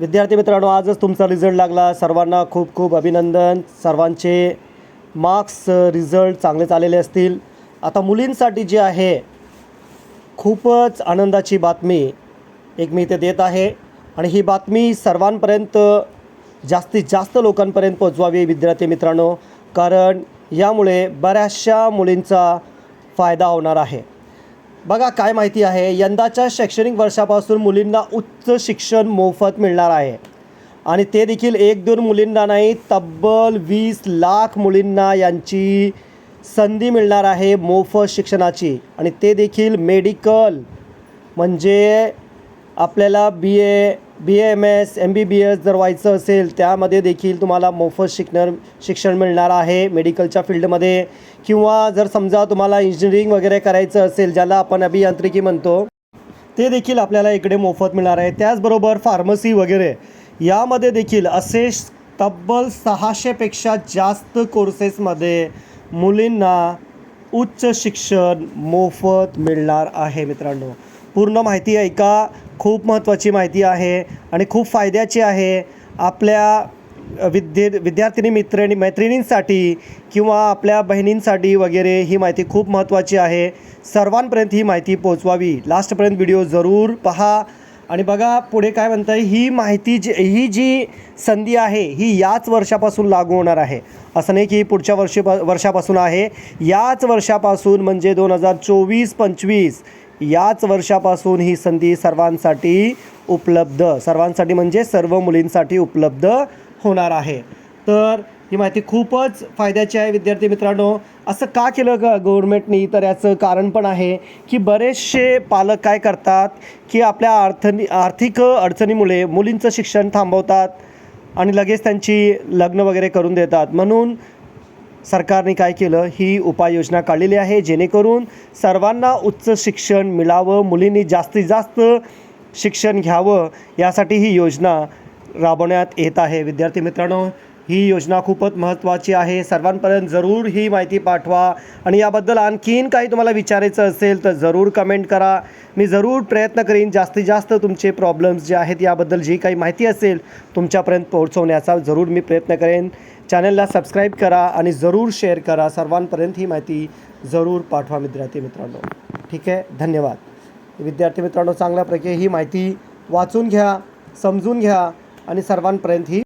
विद्यार्थी मित्रांनो आजच तुमचा रिझल्ट लागला. सर्वांना खूप खूप अभिनंदन. सर्वांचे मार्क्स रिझल्ट चांगलेच आलेले असतील. आता मुलींसाठी जे आहे खूपच आनंदाची बातमी एक मी इथे देत आहे. आणि ही बातमी सर्वांपर्यंत जास्तीत जास्त लोकांपर्यंत पोचवावी विद्यार्थी मित्रांनो कारण यामुळे बऱ्याचशा मुलींचा फायदा होणार आहे. बघा काय माहिती आहे यंदाच्या शैक्षणिक वर्षापासून मुलींना उच्च शिक्षण मोफत मिळणार आहे. आणि ते देखील एक दोन मुलींना नाही तब्बल वीस लाख मुलींना यांची संधी मिळणार आहे मोफत शिक्षणाची. आणि ते देखील मेडिकल म्हणजे आपल्याला B A B M S M B B S जर व्हायचं असेल त्यामध्ये देखील तुम्हाला मोफत शिकणार शिक्षण मिळणार आहे मेडिकलच्या फील्डमध्ये. किंवा जर समजा तुम्हाला इंजिनिअरिंग वगैरे करायचं असेल ज्याला आपण अभियांत्रिकी म्हणतो ते देखील आपल्याला इकडे मोफत मिळणार आहे. त्याचबरोबर फार्मसी वगैरे यामध्ये देखील असे तब्बल सहाशेपेक्षा जास्त कोर्सेसमध्ये मुलींना उच्च शिक्षण मोफत मिळणार आहे मित्रांनो. पूर्ण माहिती ऐका. खूप महत्त्वाची माहिती आहे आणि खूप फायद्याची आहे. आपल्या विद्ये विद्यार्थिनी मित्रणी मैत्रिणींसाठी किंवा आपल्या बहिणींसाठी वगैरे ही माहिती खूप महत्त्वाची आहे. सर्वांपर्यंत ही माहिती पोचवावी लास्टपर्यंत व्हिडिओ जरूर पहा. आणि बघा पुढे काय म्हणतं आहे ही माहिती जी ही जी संधी आहे ही याच वर्षापासून लागू होणार आहे. असं नाही की पुढच्या वर्षी वर्षापासून आहे. याच वर्षापासून म्हणजे दोन हजार चोवीस पंचवीस याच वर्षापासून ही संधी सर्वांसाठी उपलब्ध सर्वांसाठी म्हणजे सर्व मुलींसाठी उपलब्ध होणार आहे. तर ही माहिती खूपच फायद्याची आहे विद्यार्थी मित्रांनो. असं का केलं ग गव्हर्मेंटनी तर याचं कारण पण आहे की बरेचसे पालक काय करतात की आपल्या अर्थनी आर्थिक अडचणीमुळे मुलींचं शिक्षण थांबवतात आणि लगेच त्यांची लग्न वगैरे करून देतात. म्हणून सरकारने काय केलं? ही उपाययोजना काढलेली आहे. जेणेकरून सर्वांना उच्च शिक्षण मिळावं मुलींनी जास्तीत जास्त शिक्षण घ्यावं यासाठी ही योजना राबवण्यात येत आहे. विद्यार्थी मित्रांनो ही योजना खूपच महत्त्वाची आहे. सर्वांपर्यंत जरूर ही माहिती पाठवा. आणि याबद्दल आणखीन काही तुम्हाला विचारायचं असेल तर जरूर कमेंट करा. मी जरूर प्रयत्न करीन जास्तीत जास्त तुमचे प्रॉब्लेम्स जे आहेत याबद्दल जी काही माहिती असेल तुमच्यापर्यंत पोहोचवण्याचा जरूर मी प्रयत्न करेन. चॅनलला सबस्क्राईब करा आणि जरूर शेअर करा. सर्वांपर्यंत ही माहिती जरूर पाठवा विद्यार्थी मित्रांनो. ठीक आहे? धन्यवाद. विद्यार्थी मित्रांनो चांगल्यापैकी ही माहिती वाचून घ्या समजून घ्या आणि सर्वांपर्यंत ही